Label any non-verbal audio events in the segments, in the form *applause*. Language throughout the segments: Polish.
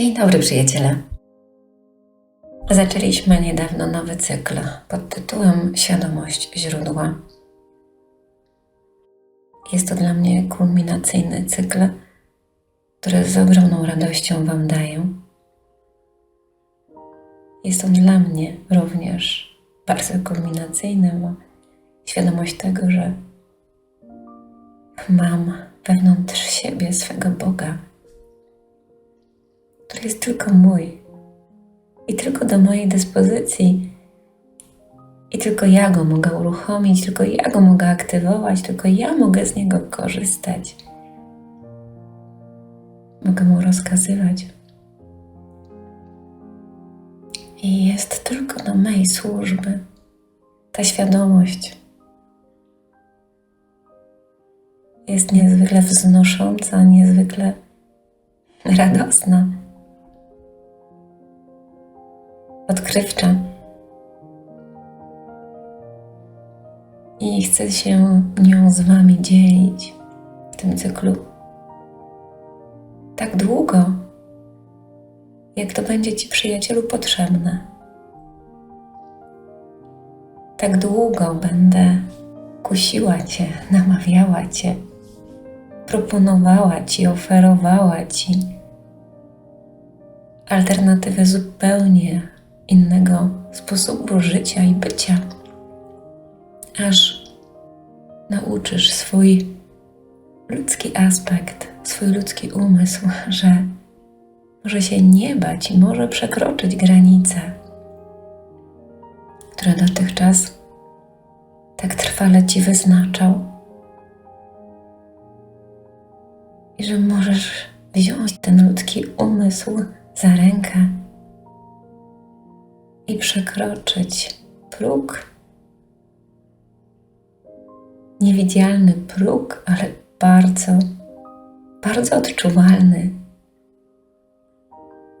Dzień dobry, przyjaciele. Zaczęliśmy niedawno nowy cykl pod tytułem Świadomość źródła. Jest to dla mnie kulminacyjny cykl, który z ogromną radością Wam daję. Jest on dla mnie również bardzo kulminacyjny, bo świadomość tego, że mam wewnątrz siebie swego Boga, który jest tylko mój i tylko do mojej dyspozycji. I tylko ja go mogę uruchomić, tylko ja go mogę aktywować, tylko ja mogę z niego korzystać. Mogę mu rozkazywać. I jest tylko do mojej służby ta świadomość. Jest niezwykle wznosząca, niezwykle radosna, odkrywcza. I chcę się nią z Wami dzielić w tym cyklu. Tak długo, jak to będzie Ci, przyjacielu, potrzebne. Tak długo będę kusiła Cię, namawiała Cię, proponowała Ci, oferowała Ci alternatywę zupełnie innego sposobu życia i bycia, aż nauczysz swój ludzki aspekt, swój ludzki umysł, *laughs* że może się nie bać i może przekroczyć granice, które dotychczas tak trwale ci wyznaczał. I że możesz wziąć ten ludzki umysł za rękę i przekroczyć próg. Niewidzialny próg, ale bardzo, bardzo odczuwalny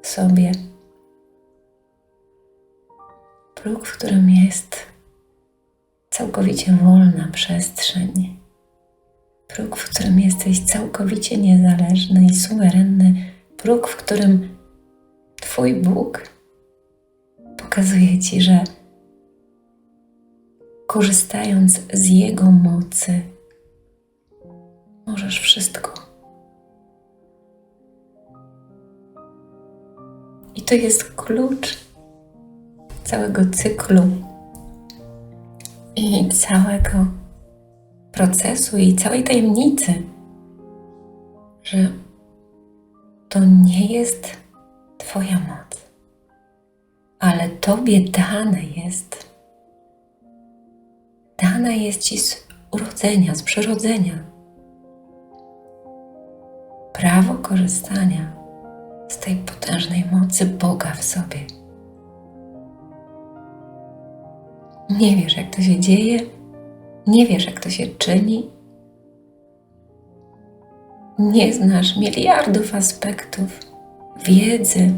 w sobie. Próg, w którym jest całkowicie wolna przestrzeń. Próg, w którym jesteś całkowicie niezależny i suwerenny. Próg, w którym Twój Bóg pokazuje Ci, że korzystając z Jego mocy, możesz wszystko. I to jest klucz całego cyklu i całego procesu i całej tajemnicy, że to nie jest Twoja moc ale Tobie dane jest. Dane jest Ci z urodzenia, z przyrodzenia. Prawo korzystania z tej potężnej mocy Boga w sobie. Nie wiesz, jak to się dzieje, nie wiesz, jak to się czyni. Nie znasz miliardów aspektów wiedzy,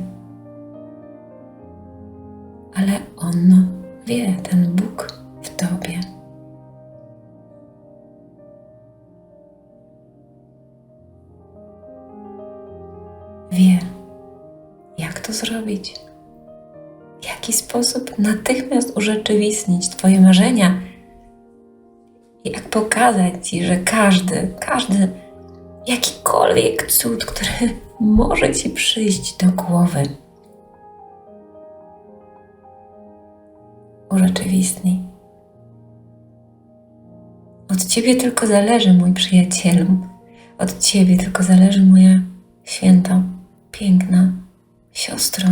ale On wie, ten Bóg w Tobie. Wie, jak to zrobić, w jaki sposób natychmiast urzeczywistnić Twoje marzenia jak pokazać Ci, że każdy, każdy, jakikolwiek cud, który *laughs* może Ci przyjść do głowy, urzeczywistni. Od Ciebie tylko zależy, mój przyjacielu. Od Ciebie tylko zależy, moja święta, piękna siostro.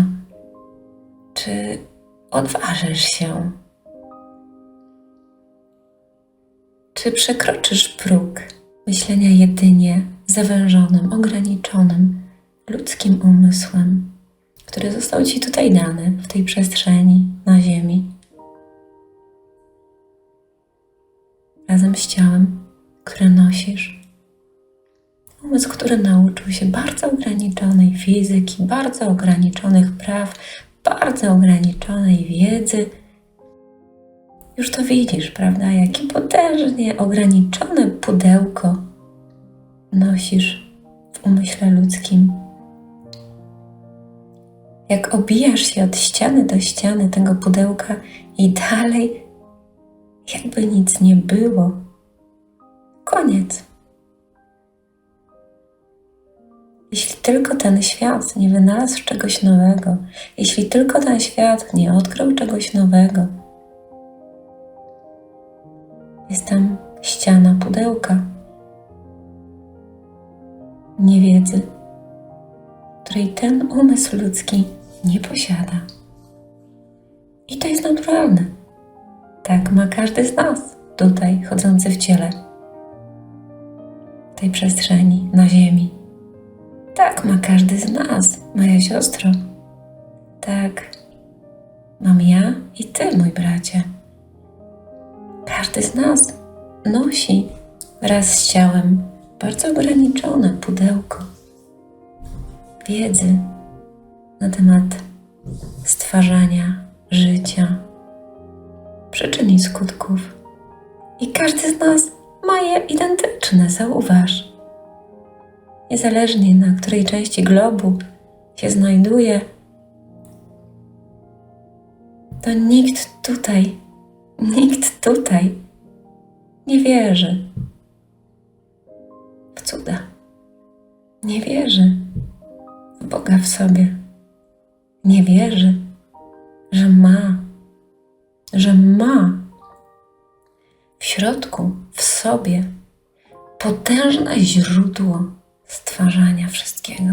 Czy odważysz się? Czy przekroczysz próg myślenia jedynie zawężonym, ograniczonym ludzkim umysłem, który został Ci tutaj dany w tej przestrzeni na Ziemi? Razem z ciałem, które nosisz. Umysł, który nauczył się bardzo ograniczonej fizyki, bardzo ograniczonych praw, bardzo ograniczonej wiedzy. Już to widzisz, prawda? Jakie potężnie ograniczone pudełko nosisz w umyśle ludzkim. jak obijasz się od ściany do ściany tego pudełka i dalej, jakby nic nie było. Koniec. Jeśli tylko ten świat nie wynalazł czegoś nowego, jeśli tylko ten świat nie odkrył czegoś nowego, jest tam ściana pudełka niewiedzy, której ten umysł ludzki nie posiada. I to jest naturalne. Tak ma każdy z nas tutaj chodzący w ciele, tej przestrzeni, na Ziemi. Tak ma każdy z nas, moja siostro. Tak mam ja i ty, mój bracie. Każdy z nas nosi wraz z ciałem bardzo ograniczone pudełko wiedzy na temat stwarzania życia, przyczyn i skutków. I każdy z nas ma je identyczne, zauważ. Niezależnie na której części globu się znajduje, to nikt tutaj, nikt tutaj nie wierzy w cuda. Nie wierzy w Boga w sobie. Nie wierzy, że ma, że ma w środku, w sobie potężne źródło stwarzania wszystkiego.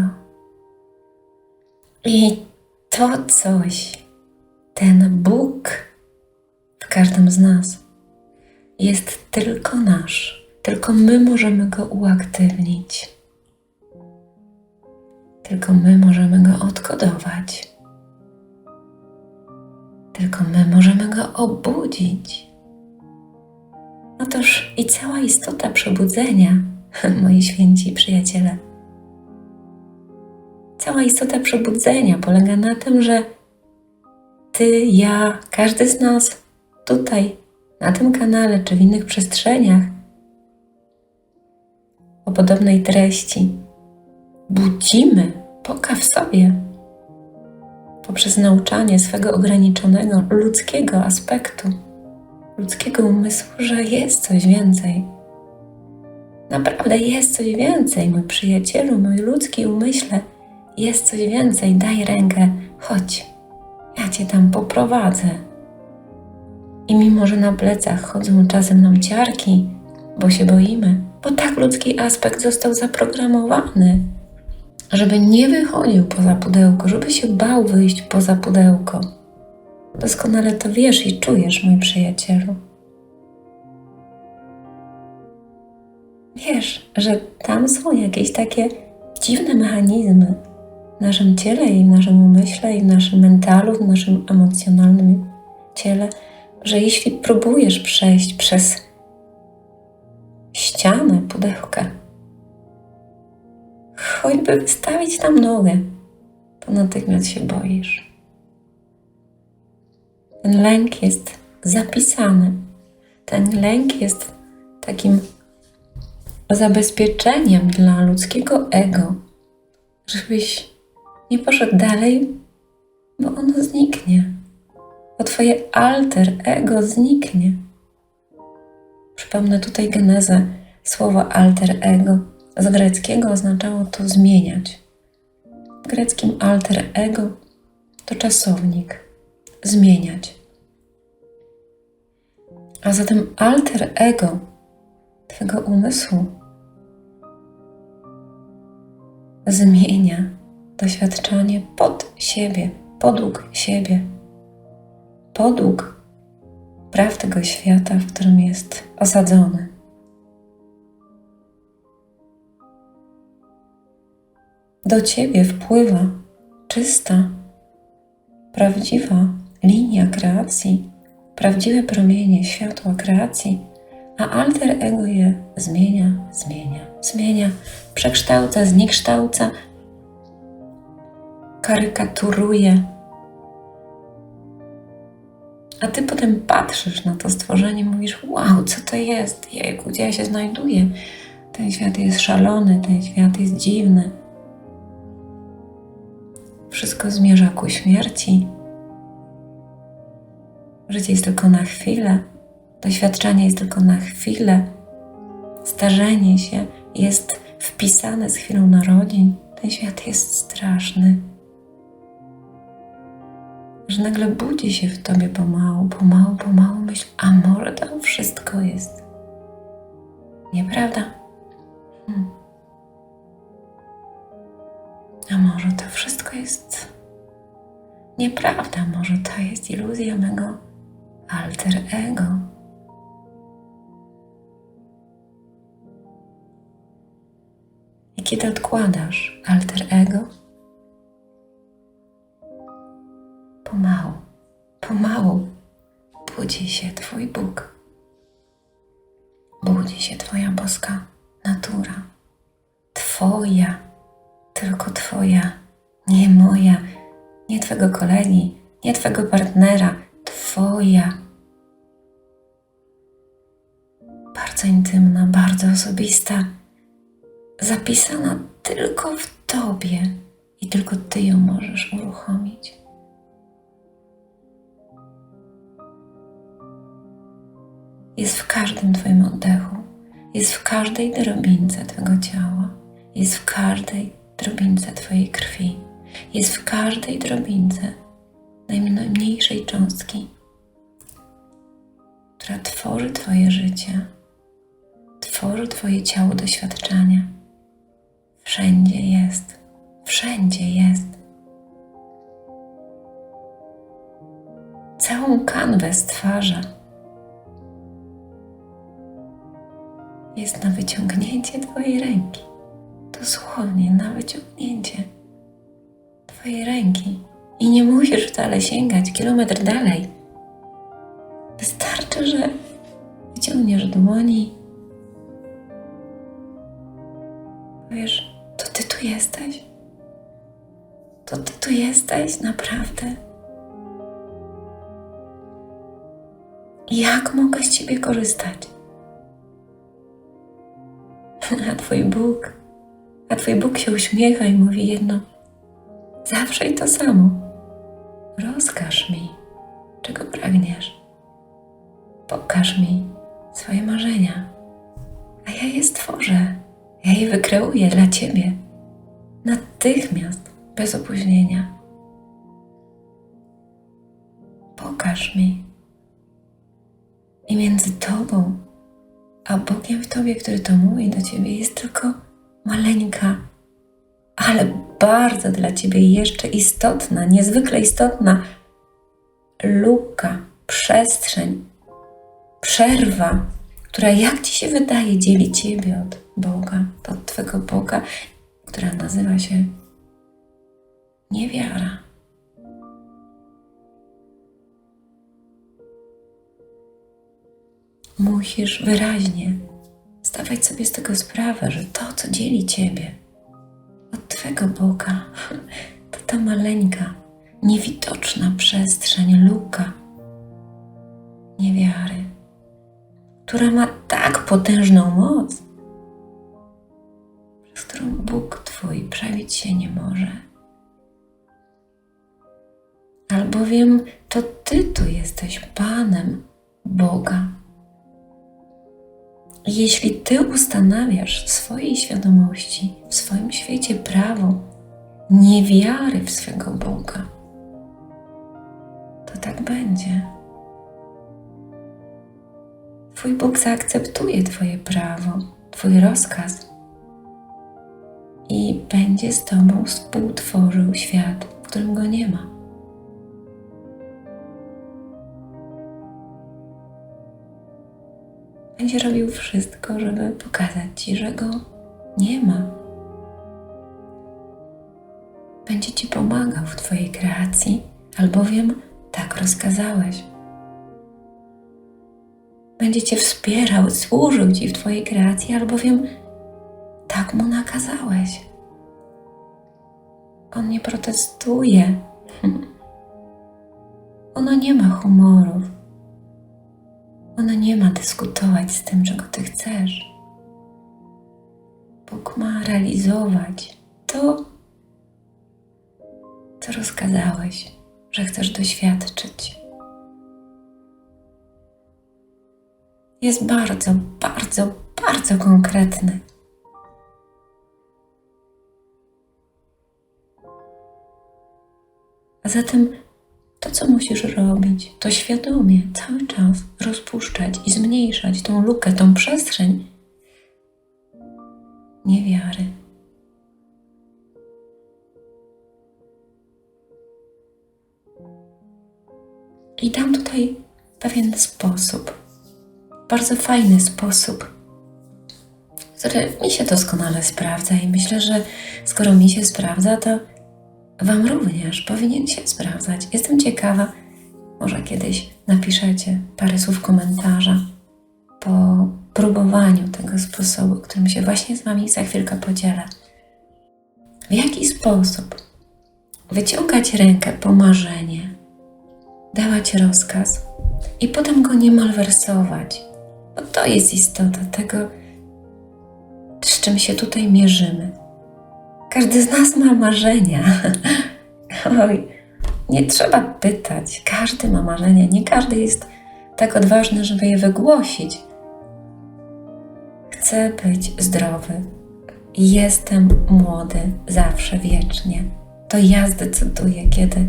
I to coś, ten Bóg w każdym z nas jest tylko nasz. Tylko my możemy go uaktywnić. Tylko my możemy go odkodować. Tylko my możemy go obudzić. Otóż i cała istota przebudzenia, *laughs* moi święci przyjaciele, cała istota przebudzenia polega na tym, że ty, ja, każdy z nas tutaj, na tym kanale czy w innych przestrzeniach, o podobnej treści. Budzimy Boga w sobie poprzez nauczanie swego ograniczonego ludzkiego aspektu, ludzkiego umysłu, że jest coś więcej. Naprawdę jest coś więcej, mój przyjacielu, mój ludzki umyśle, jest coś więcej. Daj rękę, chodź, ja cię tam poprowadzę. I mimo, że na plecach chodzą czasem nam ciarki, bo się boimy, bo tak ludzki aspekt został zaprogramowany, żeby nie wychodził poza pudełko, żeby się bał wyjść poza pudełko. Doskonale to wiesz i czujesz, mój przyjacielu. Wiesz, że tam są jakieś takie dziwne mechanizmy w naszym ciele i w naszym umyśle i w naszym mentalu, w naszym emocjonalnym ciele, że jeśli próbujesz przejść przez ścianę pudełka. Choćby wystawić tam nogę, to natychmiast się boisz. Ten lęk jest zapisany. Ten lęk jest takim zabezpieczeniem dla ludzkiego ego, żebyś nie poszedł dalej, bo ono zniknie, bo Twoje alter ego zniknie. Przypomnę tutaj genezę. Słowo alter ego z greckiego oznaczało to zmieniać. W greckim alter ego to czasownik zmieniać. A zatem alter ego Twego umysłu zmienia doświadczanie pod siebie, podług siebie, podług praw tego świata, w którym jest osadzony. Do ciebie wpływa czysta, prawdziwa linia kreacji, prawdziwe promienie światła kreacji, a alter ego je zmienia, zmienia, zmienia, przekształca, zniekształca, karykaturuje a ty potem patrzysz na to stworzenie mówisz, wow, co to jest? Jejku, gdzie ja się znajduję? Ten świat jest szalony, ten świat jest dziwny. Wszystko zmierza ku śmierci. Życie jest tylko na chwilę, doświadczenie jest tylko na chwilę, starzenie się jest wpisane z chwilą narodzin. Ten świat jest straszny. Że nagle budzi się w tobie pomału, pomału, pomału myśl, a może nieprawda? Może to jest iluzja mego alter ego? I kiedy odkładasz alter ego, pomału, pomału budzi się Twój Bóg. Budzi się Twoja boska natura. Twoja, tylko Twoja, nie moja, nie Twego kolegi, nie Twego partnera, Twoja. Bardzo intymna, bardzo osobista zapisana tylko w Tobie i tylko Ty ją możesz uruchomić. Jest w każdym Twoim oddechu, jest w każdej drobince Twojego ciała, jest w każdej drobince Twojej krwi, jest w każdej drobince najmniejszej cząstki, która tworzy Twoje życie, tworzy Twoje ciało doświadczenia Wszędzie jest, wszędzie jest. Całą kanwę stwarza. Jest na wyciągnięcie Twojej ręki. Dosłownie na wyciągnięcie Twojej ręki. I nie musisz wcale sięgać kilometr dalej. Wystarczy, że wyciągniesz dłoni. Powiesz, tu jesteś? To ty tu jesteś naprawdę? Jak mogę z ciebie korzystać? A twój Bóg, a twój Bóg się uśmiecha i mówi jedno: zawsze i to samo. Rozkaż mi, czego pragniesz. Pokaż mi swoje marzenia, a ja je stworzę. Ja je wykreuję dla ciebie natychmiast, bez opóźnienia. Pokaż mi. I między Tobą a Bogiem w Tobie, który to mówi do Ciebie, jest tylko maleńka, ale bardzo dla Ciebie jeszcze istotna, niezwykle istotna luka, przestrzeń, przerwa, która jak Ci się wydaje dzieli Ciebie od Boga, od Twego Boga która nazywa się niewiara. Musisz wyraźnie zdawać sobie z tego sprawę, że to, co dzieli Ciebie od Twego Boga, to ta maleńka, niewidoczna przestrzeń, luka niewiary, która ma tak potężną moc, z którą Bóg Twój przebić się nie może. Albowiem to Ty tu jesteś Panem Boga. Jeśli Ty ustanawiasz w swojej świadomości, w swoim świecie prawo niewiary w swego Boga, to tak będzie. Twój Bóg zaakceptuje Twoje prawo, Twój rozkaz i będzie z Tobą współtworzył świat, w którym go nie ma. Będzie robił wszystko, żeby pokazać Ci, że go nie ma. Będzie Ci pomagał w Twojej kreacji, albowiem tak rozkazałeś. Będzie Cię wspierał, służył Ci w Twojej kreacji, albowiem tak mu nakazałeś. On nie protestuje. *laughs* Ono nie ma humorów. Ono nie ma dyskutować z tym, czego ty chcesz. Bóg ma realizować to, co rozkazałeś, że chcesz doświadczyć. Jest bardzo, bardzo, bardzo konkretny. A zatem to, co musisz robić, to świadomie cały czas rozpuszczać i zmniejszać tą lukę, tą przestrzeń niewiary. I dam tutaj pewien sposób, bardzo fajny sposób, który mi się doskonale sprawdza i myślę, że skoro mi się sprawdza, to Wam również powinien się sprawdzać. Jestem ciekawa, może kiedyś napiszecie parę słów komentarza po próbowaniu tego sposobu, którym się właśnie z Wami za chwilkę podzielę. W jaki sposób wyciągać rękę po marzenie, dawać rozkaz i potem go nie malwersować, bo to jest istota tego, z czym się tutaj mierzymy. Każdy z nas ma marzenia. *laughs* Oj, nie trzeba pytać. Każdy ma marzenia. Nie każdy jest tak odważny, żeby je wygłosić. Chcę być zdrowy. Jestem młody zawsze, wiecznie. To ja zdecyduję, kiedy,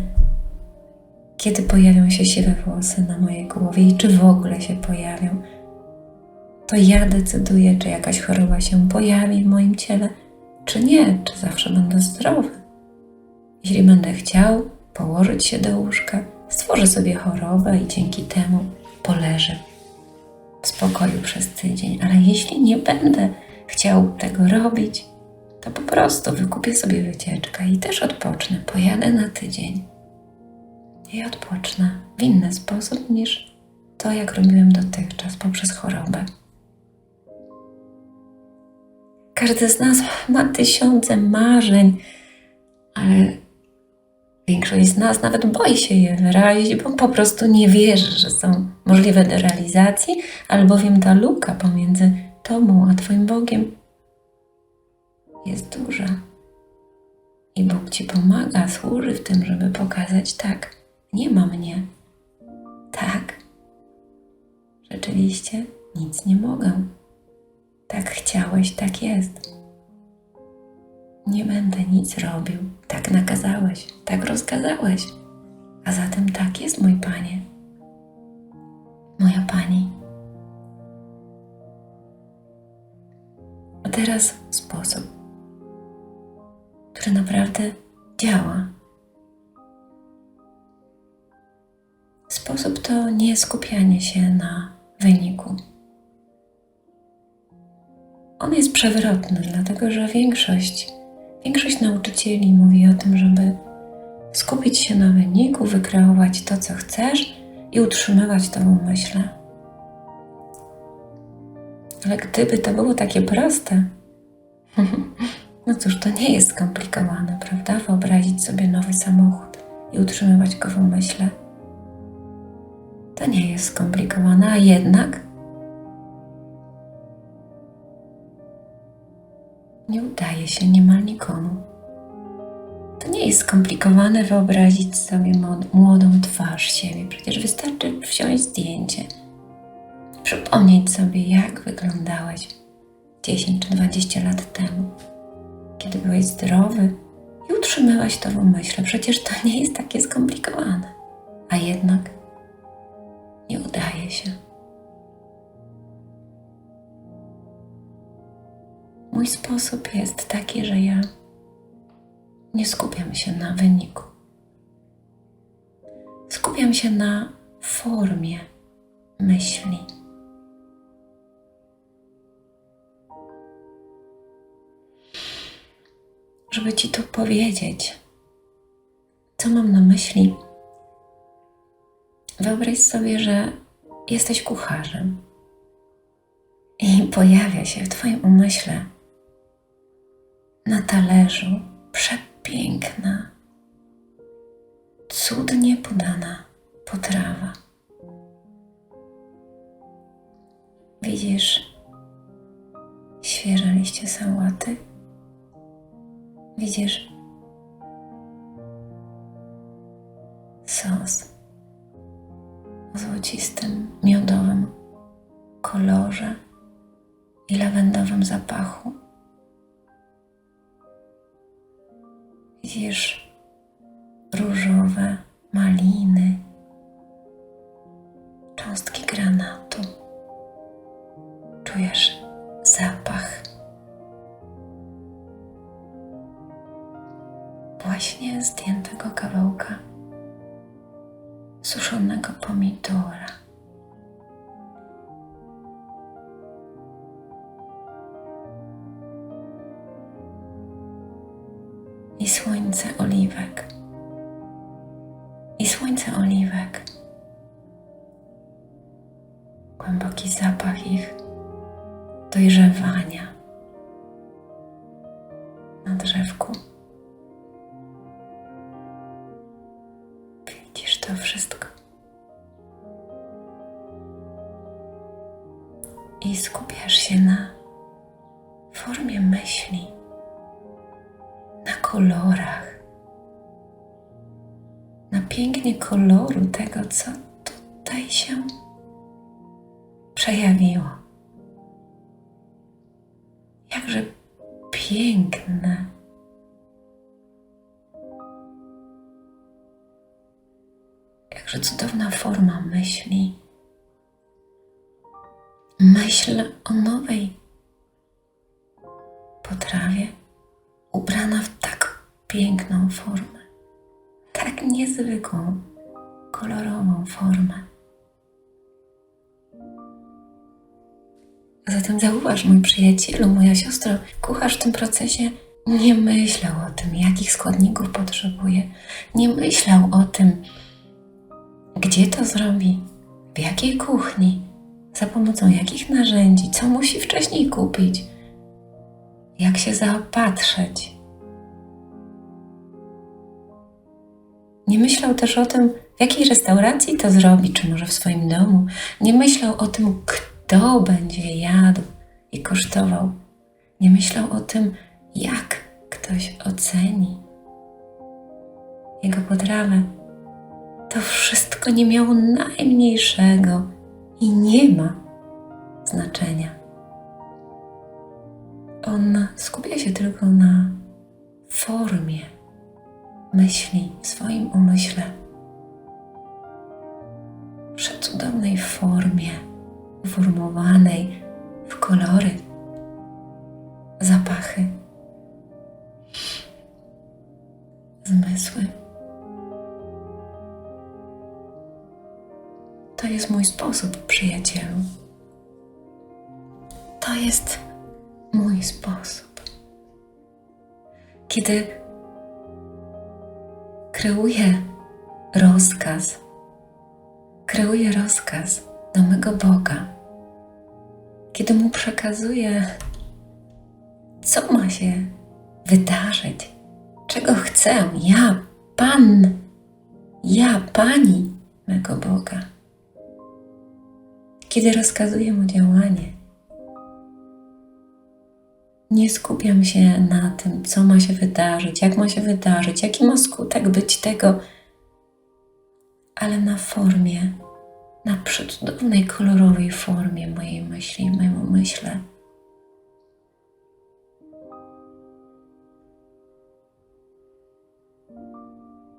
kiedy pojawią się siwe włosy na mojej głowie i czy w ogóle się pojawią. To ja decyduję, czy jakaś choroba się pojawi w moim ciele czy nie, czy zawsze będę zdrowy. Jeśli będę chciał położyć się do łóżka, stworzę sobie chorobę i dzięki temu poleżę w spokoju przez tydzień. Ale jeśli nie będę chciał tego robić, to po prostu wykupię sobie wycieczkę i też odpocznę. Pojadę na tydzień i odpocznę w inny sposób niż to, jak robiłem dotychczas poprzez chorobę. Każdy z nas ma tysiące marzeń, ale większość z nas nawet boi się je wyrazić, bo po prostu nie wierzy, że są możliwe do realizacji, albowiem ta luka pomiędzy Tobą a Twoim Bogiem jest duża. I Bóg Ci pomaga, służy w tym, żeby pokazać tak, nie ma mnie. Tak, rzeczywiście nic nie mogę. Tak chciałeś, tak jest. Nie będę nic robił. Tak nakazałeś, tak rozkazałeś. A zatem tak jest, mój panie. Moja pani. A teraz sposób, który naprawdę działa. Sposób to nie skupianie się na wyniku on jest przewrotny, dlatego że większość, większość nauczycieli mówi o tym, żeby skupić się na wyniku, wykreować to, co chcesz i utrzymywać to w umyśle. Ale gdyby to było takie proste, *laughs* no cóż, to nie jest skomplikowane, prawda? Wyobrazić sobie nowy samochód i utrzymywać go w umyśle. To nie jest skomplikowane, a jednak nie udaje się niemal nikomu. To nie jest skomplikowane wyobrazić sobie młodą twarz siebie. Przecież wystarczy wziąć zdjęcie, przypomnieć sobie, jak wyglądałeś 10 czy 20 lat temu, kiedy byłeś zdrowy i utrzymyłaś to w umyśle. Przecież to nie jest takie skomplikowane. A jednak nie udaje się. Mój sposób jest taki, że ja nie skupiam się na wyniku. Skupiam się na formie myśli. Żeby Ci to powiedzieć, co mam na myśli, wyobraź sobie, że jesteś kucharzem i pojawia się w Twoim umyśle na talerzu przepiękna, cudnie podana potrawa. Widzisz świeże liście sałaty? Widzisz sos o złocistym, miodowym kolorze i lawendowym zapachu. Widzisz różowe maliny, na drzewku. Widzisz to wszystko. I skupiasz się na formie myśli, na kolorach, na pięknie koloru tego, co tutaj się przejawiło. Piękne. Jakże cudowna forma myśli. Myśl o nowej potrawie, ubrana w tak piękną formę, tak niezwykłą, kolorową formę. Zatem zauważ, mój przyjacielu, moja siostro, kucharz w tym procesie nie myślał o tym, jakich składników potrzebuje, nie myślał o tym, gdzie to zrobi, w jakiej kuchni, za pomocą jakich narzędzi, co musi wcześniej kupić, jak się zaopatrzyć. Nie myślał też o tym, w jakiej restauracji to zrobi, czy może w swoim domu. Nie myślał o tym, kto będzie jadł i kosztował. Nie myślał o tym, jak ktoś oceni jego potrawę. To wszystko nie miało najmniejszego i nie ma znaczenia. On skupia się tylko na formie myśli, w swoim umyśle. Przecudownej formie, uformowanej w kolory, zapachy, zmysły. To jest mój sposób, przyjacielu. To jest mój sposób. Kiedy kreuję rozkaz, kreuję rozkaz do mego Boga, kiedy mu przekazuję, co ma się wydarzyć, czego chcę, ja, Pan, ja, Pani mego Boga kiedy rozkazuję mu działanie. Nie skupiam się na tym, co ma się wydarzyć, jak ma się wydarzyć, jaki ma skutek być tego, ale na formie, na przecudownej, kolorowej formie mojej myśli, mojemu myśle.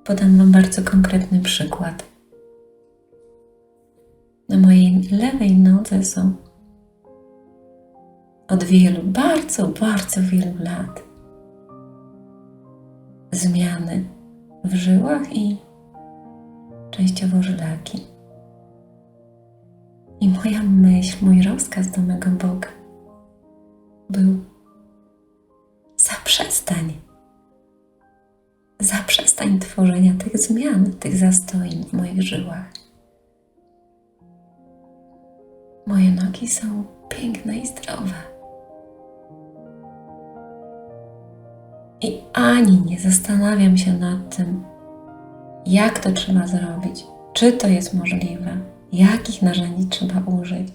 Podam Wam bardzo konkretny przykład. Na mojej lewej nodze są od wielu, bardzo, bardzo wielu lat zmiany w żyłach i częściowo żylaki. I moja myśl, mój rozkaz do mego Boga był zaprzestań. Zaprzestań tworzenia tych zmian, tych zastojów w moich żyłach. Moje nogi są piękne i zdrowe. I ani nie zastanawiam się nad tym, jak to trzeba zrobić, czy to jest możliwe, jakich narzędzi trzeba użyć,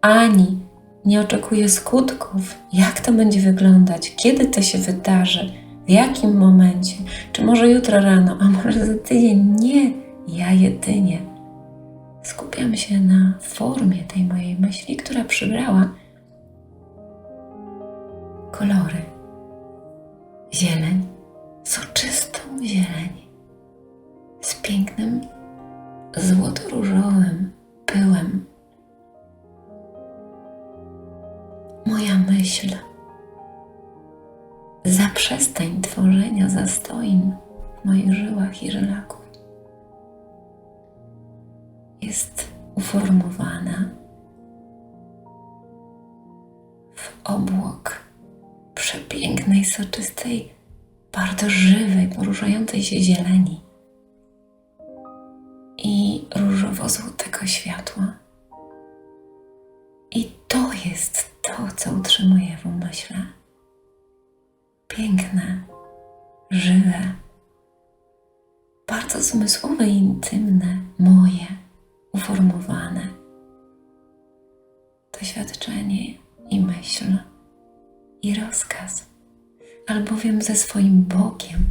ani nie oczekuję skutków, jak to będzie wyglądać, kiedy to się wydarzy, w jakim momencie, czy może jutro rano, a może za tydzień. Nie, ja jedynie skupiam się na formie tej mojej myśli, która przybrała kolory. Zieleń, soczystą zieleń, z pięknym złoto-różowym pyłem. Moja myśl. Zaprzestań tworzenia zastoin w moich żyłach i żylaków. Jest uformowana w obłok przepięknej, soczystej, bardzo żywej, poruszającej się zieleni co utrzymuje w umyśle. Piękne, żywe, bardzo zmysłowe i intymne, moje, uformowane doświadczenie i myśl i rozkaz, albowiem ze swoim Bogiem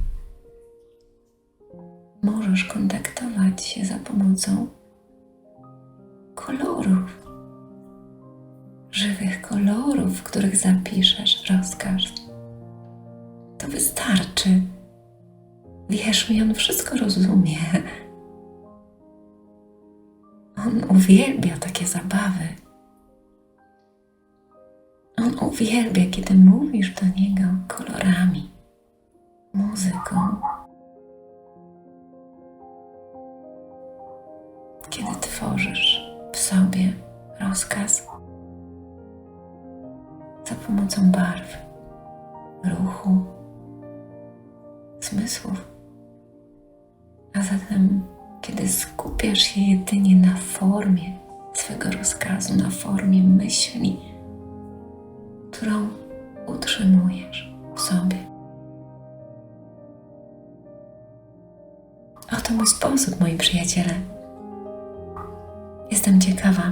możesz kontaktować się za pomocą kolorów, żywych kolorów, w których zapiszesz rozkaz. To wystarczy. Wierz mi, on wszystko rozumie. On uwielbia takie zabawy. On uwielbia, kiedy mówisz do niego kolorami, muzyką. Kiedy tworzysz w sobie rozkaz pomocą barw, ruchu, zmysłów. A zatem, kiedy skupiasz się jedynie na formie swego rozkazu, na formie myśli, którą utrzymujesz w sobie. Oto mój sposób, moi przyjaciele. Jestem ciekawa,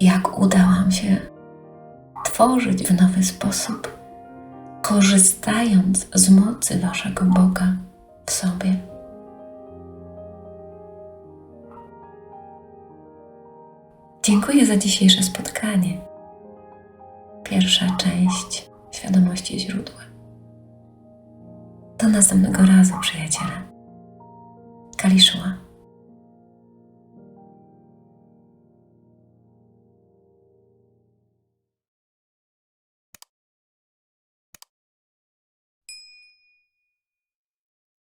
jak udałam się tworzyć w nowy sposób, korzystając z mocy Waszego Boga w sobie. Dziękuję za dzisiejsze spotkanie. Pierwsza część świadomości źródła. Do następnego razu, przyjaciele. Kaliszła.